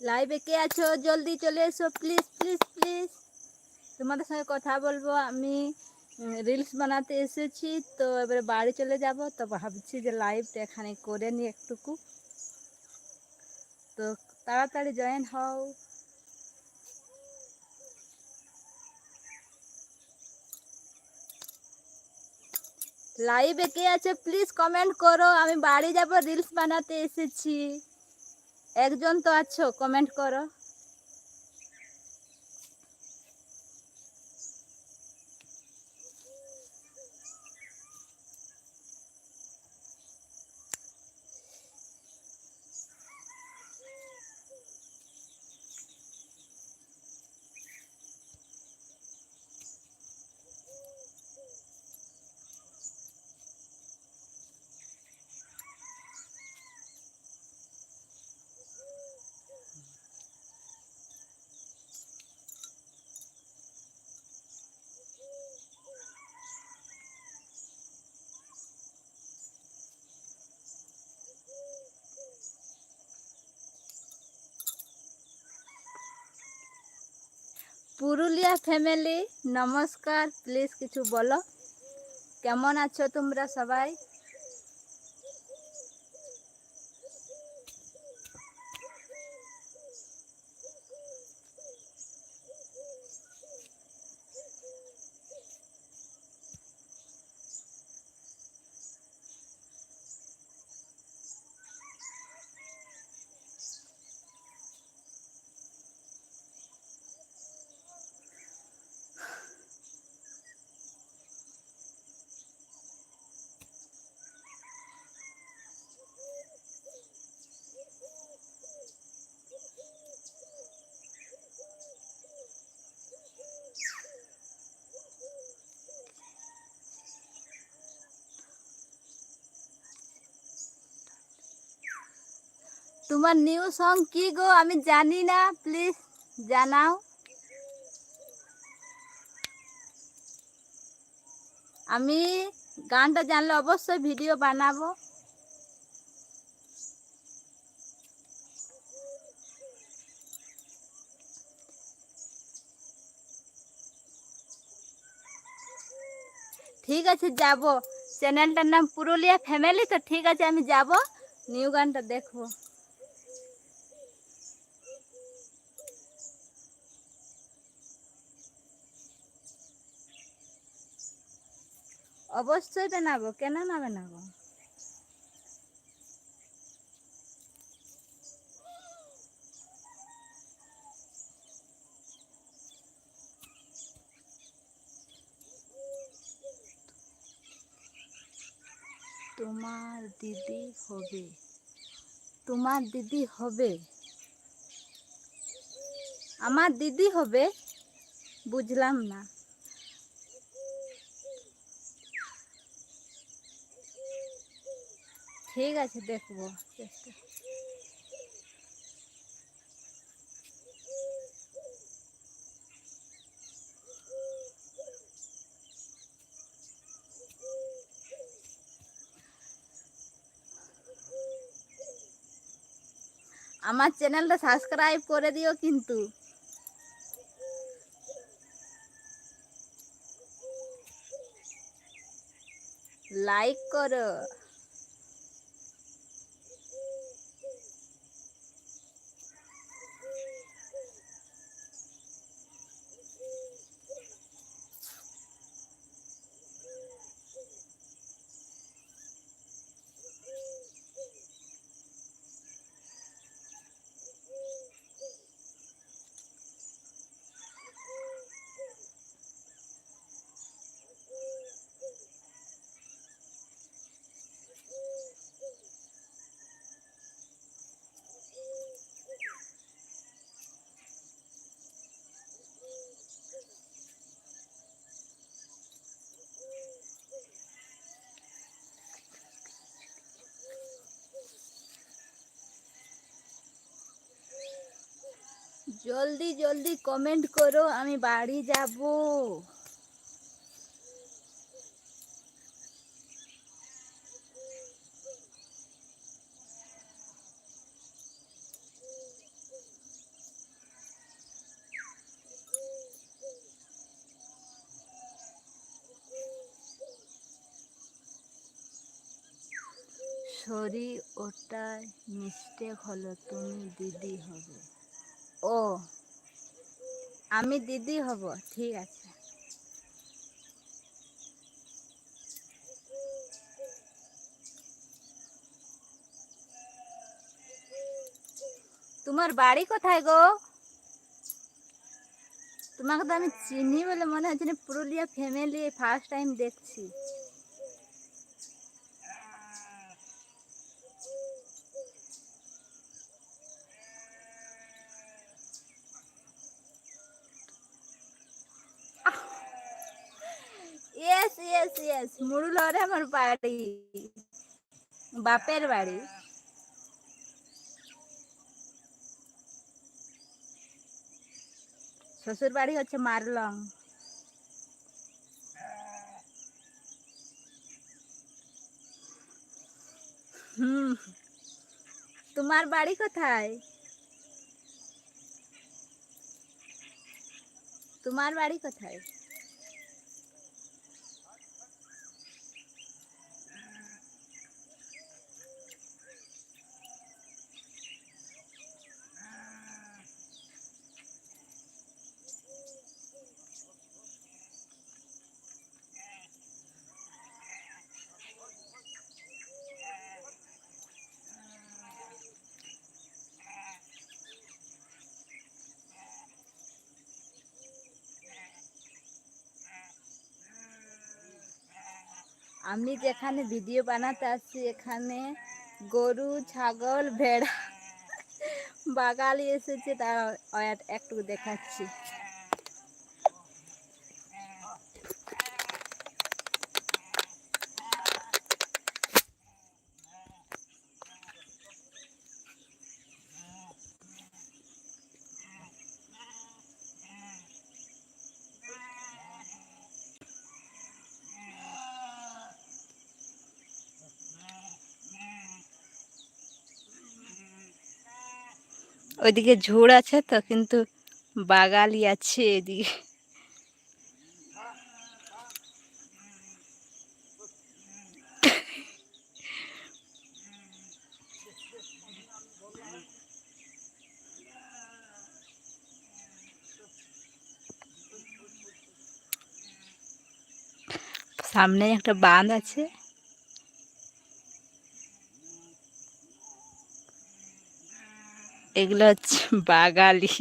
লাইভে কে আছো? জলদি চলে এসো প্লিজ প্লিজ প্লিজ তোমাদের সঙ্গে কথা বলব আমি। রিলস বানাতে এসেছি, তো এবারে বাড়ি চলে যাব, তো ভাবছি যে লাইভটা এখানে করে নি একটুকু। তো তাড়াতাড়ি জয়েন হও। লাইভে কে আছে? প্লিজ কমেন্ট করো। আমি বাড়ি যাব রিলস বানাতে এসেছি। একজন তো আছো কমেন্ট করো। পুরুলিয়া ফ্যামিলি নমস্কার প্লিজ কিছু বলো। কেমন আছো তোমরা সবাই? তোমার নিউ সং কি গো? আমি জানি না প্লিজ জানাও। আমি গানটা জানলে অবশ্যই ভিডিও বানাবো। ঠিক আছে, যাব। চ্যানেলটার নাম পুরুলিয়া ফ্যামিলি তো ঠিক আছে, আমি যাব। নিউ গানটা দেখব অবশ্যই বানাবো, কেন না বানাবো? তোমার দিদি হবে। তোমার দিদি হবে। আমার দিদি হবে? বুঝলাম না। ঠিক আছে দেখব চেষ্টা। আমার চ্যানেলটা সাবস্ক্রাইব করে দিও কিন্তু। লাইক করো। জলদি জলদি কমেন্ট করো আমি বাড়ি যাব। সরি ওটা মিস্টেক হলো তুমি দিদি হবে। ও, আমি দিদি হব, ঠিক আছে। তোমার বাড়ি কোথায় গো? তোমাকে তো আমি চিনি বলে মনে হচ্ছে পুরুলিয়া ফ্যামিলি ফার্স্ট টাইম দেখছি। ইয়েস ইয়েস ইয়েস মুরুলরে আমার বাড়ি বাপের বাড়ি শ্বশুর বাড়ি হচ্ছে মারলং হুম তোমার বাড়ি কোথায় তোমার বাড়ি কোথায় আমি যেখানে ভিডিও বানাতে আসছি এখানে গরু ছাগল ভেড়া বাগালি এসেছে তা একটু দেখাচ্ছি। ওইদিকে ঝোড় আছে তো কিন্তু বাগালি আছে এদিকে। সামনে একটা বাঁধ আছে। এগুলো হচ্ছে বাগালি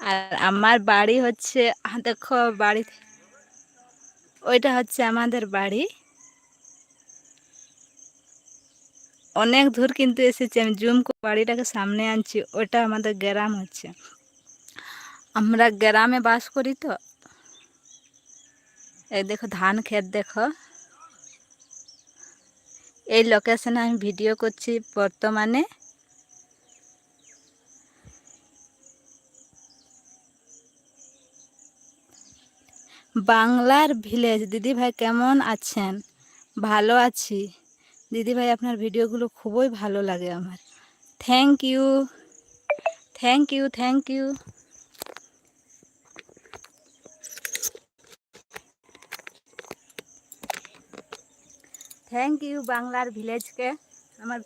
আর আমার বাড়ি হচ্ছে, দেখো বাড়ি ওইটা হচ্ছে আমাদের বাড়ি। অনেক দূর কিন্তু এসেছি, আমি জুম করে বাড়িটাকে সামনে আনছি, ওটা আমাদের গ্রাম হচ্ছে। আমরা গ্রামে বাস করি তো। এই দেখো ধান ক্ষেত দেখো। এই লোকেশনে আমি ভিডিও করছি বর্তমানে। বাংলার ভিলেজ দিদি ভাই কেমন আছেন? ভালো আছি। দিদি ভাই, আপনার ভিডিওগুলো খুবই ভালো লাগে আমার। Thank you thank you thank you thank you বাংলার ভিলেজকে আমার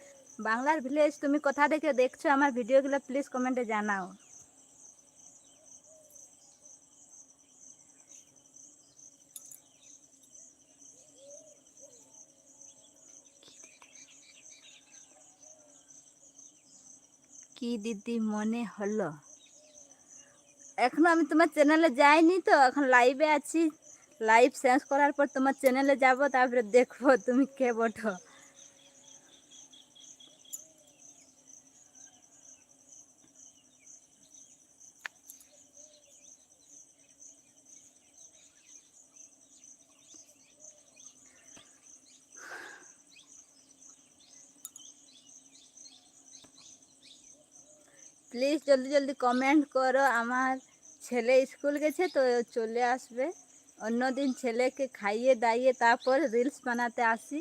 বাংলার ভিলেজ তুমি কোথা থেকে দেখছ আমার ভিডিওগুলো প্লিজ কমেন্টে জানাও। কি দিদি মনে হলো? এখনও আমি তোমার চ্যানেলে যাইনি তো, এখন লাইভে আছি। লাইভ শেষ করার পর তোমার চ্যানেলে যাব, তারপরে দেখব তুমি কে বটো। প্লিজ জলদি জলদি কমেন্ট করো, আমার ছেলে স্কুল গেছে তো চলে আসবে। অন্যদিন ছেলেকে খাইয়ে দাইয়ে তারপর রিলস বানাতে আসি।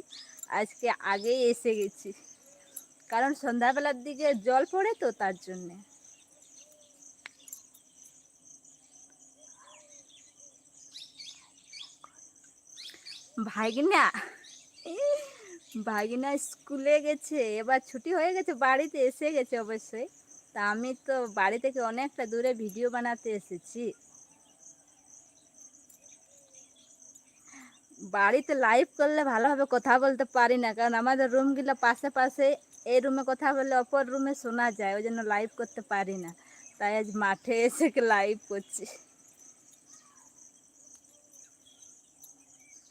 আজকে আগেই এসে গেছি। কারণ সন্ধ্যাবেলার দিকে জল পড়ে তো তার জন্যে। ভাইগিনা ভাগিনা স্কুলে গেছে, এবার ছুটি হয়ে গেছে, বাড়িতে এসে গেছে অবশ্যই। তা আমি তো বাড়ি থেকে অনেকটা দূরে ভিডিও বানাতে এসেছি। বাড়িতে লাইভ করলে ভালোভাবে কথা বলতে পারি না। কারণ আমাদের রুমগুলো পাশে পাশে এই রুমে কথা বললে অপর রুমে শোনা যায়, ওই জন্য লাইভ করতে পারি না। তাই আজ মাঠে এসে লাইভ করছি।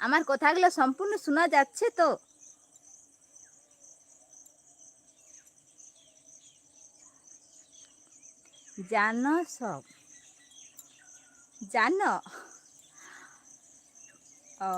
আমার কথাগুলো সম্পূর্ণ শোনা যাচ্ছে তো? জানো সব? জানো? ও।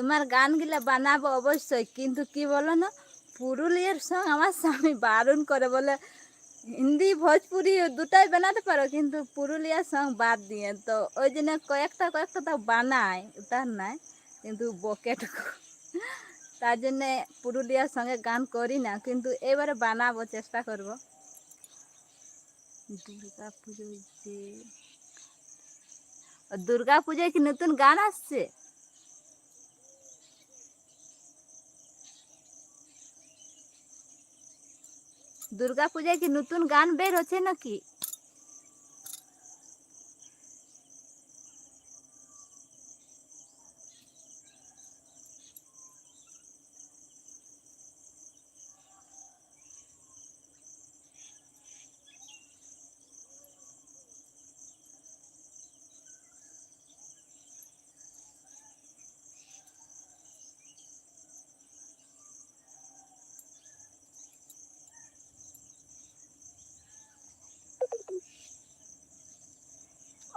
তোমার গানগুলা বানাবো অবশ্যই, কিন্তু কি বলো না পুরুলিয়ার সঙ্গ আমার স্বামী বারণ করে বলে, হিন্দি, ভোজপুরি দুটাই বানাতে পারো, কিন্তু পুরুলিয়ার সঙ্গ বাদ দিয়ে। তো ওই জন্য কয়েকটা কয়েকটা তো বানায় তার নাই, কিন্তু বকেটুকু। তার জন্যে পুরুলিয়ার সঙ্গে গান করি না, কিন্তু এবারে বানাবো, চেষ্টা করব। দুর্গা পুজোয় যে দুর্গা পুজোয় কি নতুন গান আসছে? দুর্গা পূজায় কি নতুন গান বের হচ্ছে নাকি?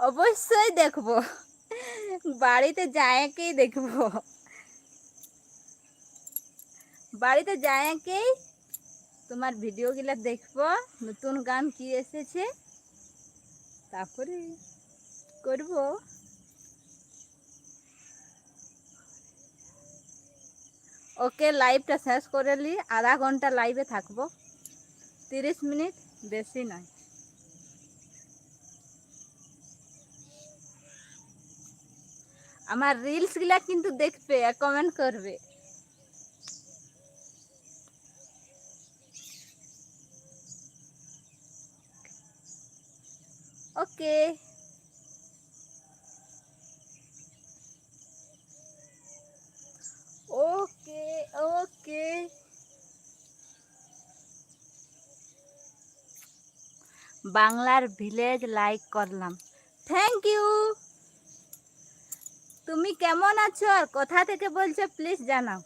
অবশ্যই দেখব। বাড়িতে যায়কেই দেখব। বাড়িতে যায়কেই তোমার ভিডিওগুলো দেখব, নতুন গান কি এসেছে, তারপরে করব। ওকে লাইভটা শেষ করে নি আধা ঘণ্টা লাইভে থাকব। তিরিশ মিনিট বেশি নয়। আমার রিলসগুলা কিন্তু দেখবে আর কমেন্ট করবে। ওকে ওকে ওকে বাংলার ভিলেজ লাইক করলাম। থ্যাংক ইউ তুমি কেমন আছো আর কোথা থেকে বলছো প্লিজ জানাও।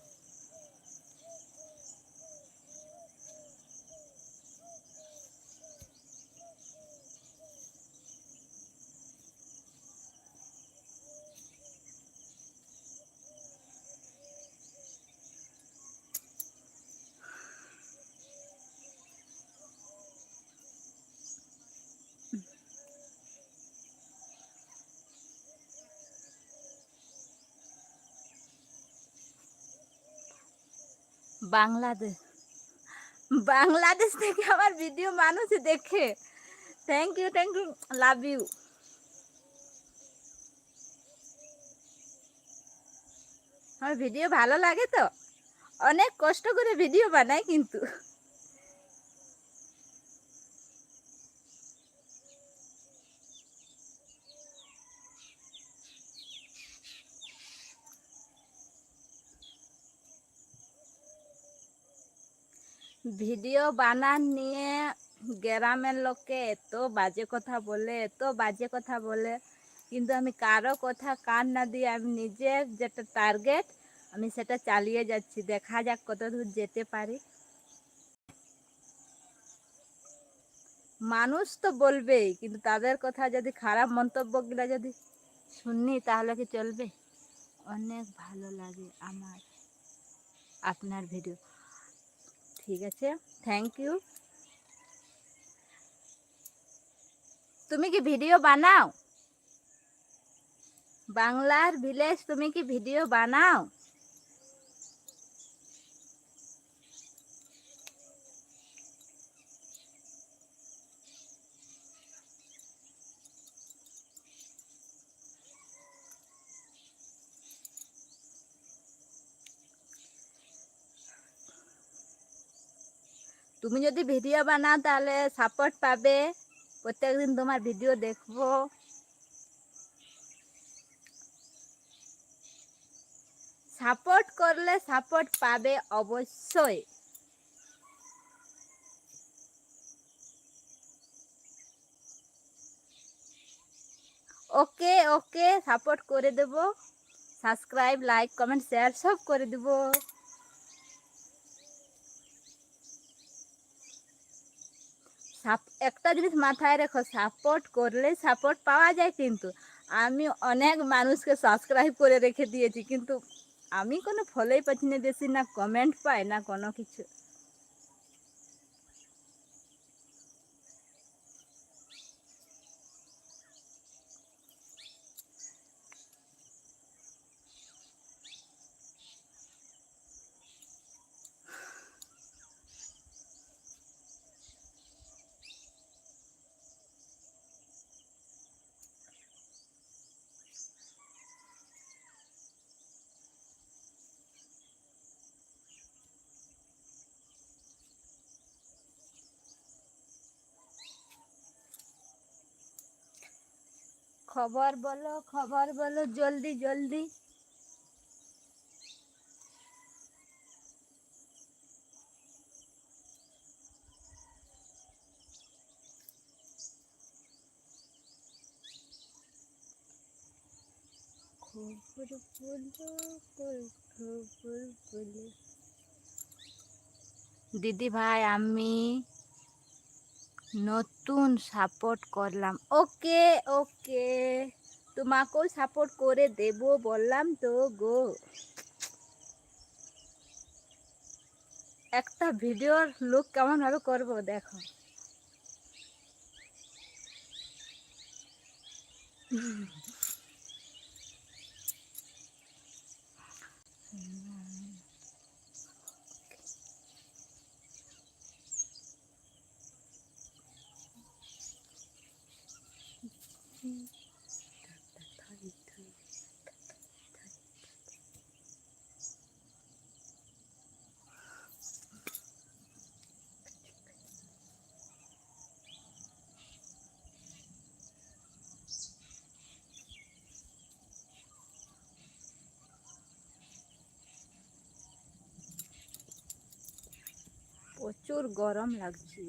বাংলাদেশ। বাংলাদেশ থেকে আমার ভিডিও মানুষ দেখে। Thank you thank you love you আমার ভিডিও ভালো লাগে তো। অনেক কষ্ট করে ভিডিও বানায় কিন্তু। ভিডিও বানান নিয়ে গ্রামের লোককে এত বাজে কথা বলে, এত বাজে কথা বলে। কিন্তু আমি কারও কথা কান না দিয়ে আমি নিজের যেটা টার্গেট আমি সেটা চালিয়ে যাচ্ছি। দেখা যাক কত দূর যেতে পারি। মানুষ তো বলবেই, কিন্তু তাদের কথা যদি খারাপ মন্তব্যগুলো যদি শুনি তাহলে কি চলবে? অনেক ভালো লাগে আমার, আপনার ভিডিও। ঠিক আছে থ্যাংক ইউ তুমি কি ভিডিও বানাও বাংলার ভিলেজ তুমি কি ভিডিও বানাও তুমি যদি ভিডিও বানাও তাহলে সাপোর্ট পাবে। প্রত্যেকদিন তোমার ভিডিও দেখব। সাপোর্ট করলে সাপোর্ট পাবে অবশ্যই। ওকে ওকে সাপোর্ট করে দেব। সাবস্ক্রাইব লাইক কমেন্ট শেয়ার সব করে দেব। সাপ- একটা জিনিস মাথায় রেখো সাপোর্ট করলে সাপোর্ট পাওয়া যায় কিন্তু। আমি অনেক মানুষকে সাবস্ক্রাইব করে রেখে দিয়েছি, কিন্তু আমি কোনো ফলেই পাচ্ছি না, বেশি না কমেন্ট পাই না কোনো কিছু। খবর বলো খবর বলো জলদি জলদি। খবর বলো খবর বলো। দিদি ভাই আমি নতুন সাপোর্ট করলাম। ওকে ওকে। তোমাকেও সাপোর্ট করে দেব, বললাম তো গো। একটা ভিডিওর লুক কেমন ভাবে করব, দেখো। প্রচুর গরম লাগছে।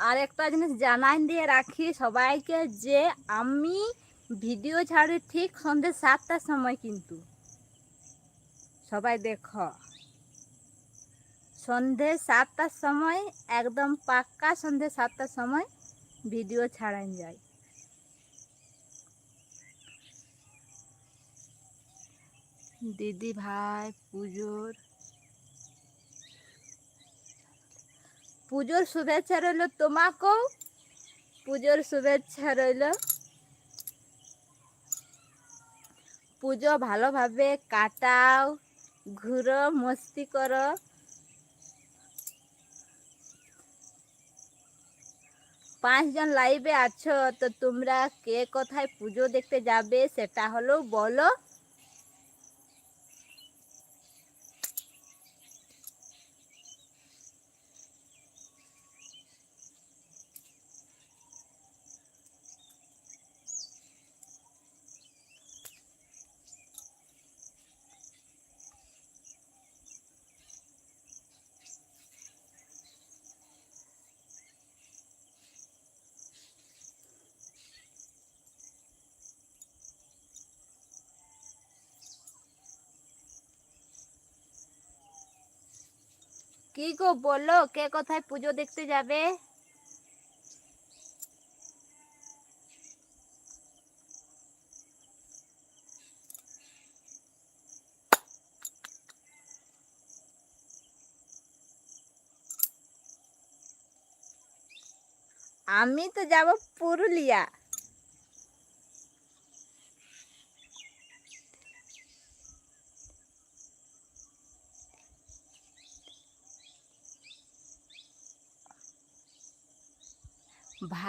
আর একটা জিনিস জানাই দিয়ে রাখি সবাইকে যে আমি ভিডিও ছাড়ি ঠিক সন্ধ্যে সাতটার সময় কিন্তু। সবাই দেখো। সন্ধে সাতটার সময়, একদম পাক্কা সন্ধে সাতটার সময় ভিডিও ছাড়ান যায়। দিদি ভাই, পুজোর। পুজোর শুভেচ্ছা রইল তোমাকেও। পুজোর শুভেচ্ছা রইল। পুজো ভালোভাবে কাটাও, ঘুরো, মস্তি করো। পাঁচজন লাইভে আছো তো তোমরা কে কোথায় পুজো দেখতে যাবে সেটা হলো বলো। কি গো বলো? কে কোথায় পুজো দেখতে যাবে? আমি তো যাব পুরুলিয়া।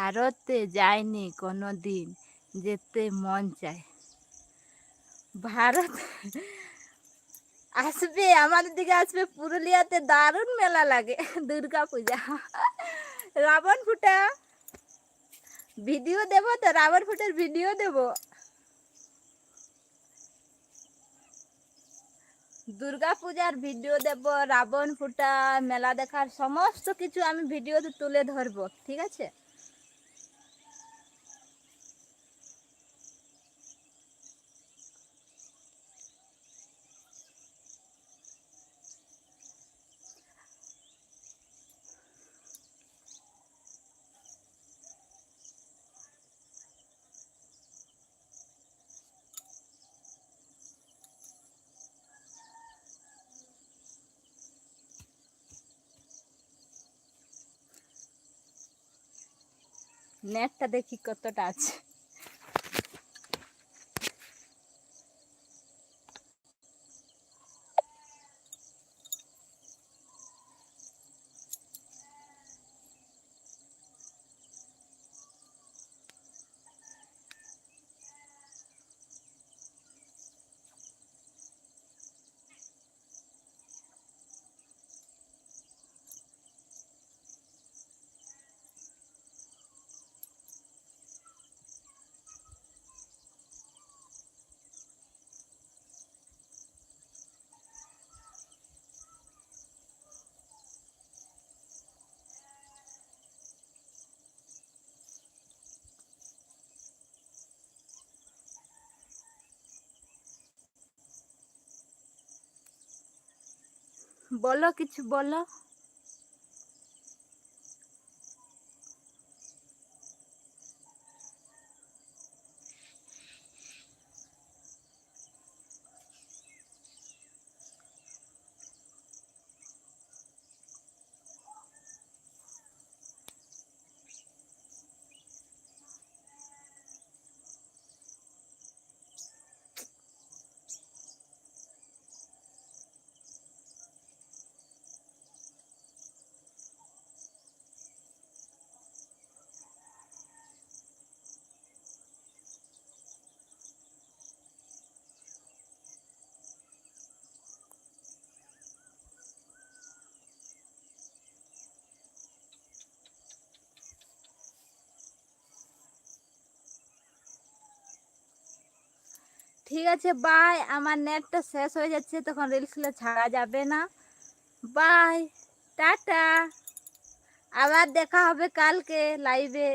ভারতে যায়নি কোনো দিন যেতে মন চায়। ভারত আসবে আমাদের দিকে আসবে, পুরুলিয়াতে দারুণ মেলা লাগে, দুর্গা পূজা। রাবণ ফুটা। ভিডিও দেবো তো, রাবণ ফুটার ভিডিও দেবো। দুর্গা পূজার ভিডিও দেব, রাবণ ফুটা, মেলা দেখার সমস্ত কিছু আমি ভিডিওতে তুলে ধরবো, ঠিক আছে? নেটটা দেখি কতটা আছে। বলো কিছু বলো। ঠিক আছে বাই আমার নেটটা শেষ হয়ে যাচ্ছে, তখন রিলসগুলো ছাড়া যাবে না। বাই টাটা আবার দেখা হবে কালকে লাইভে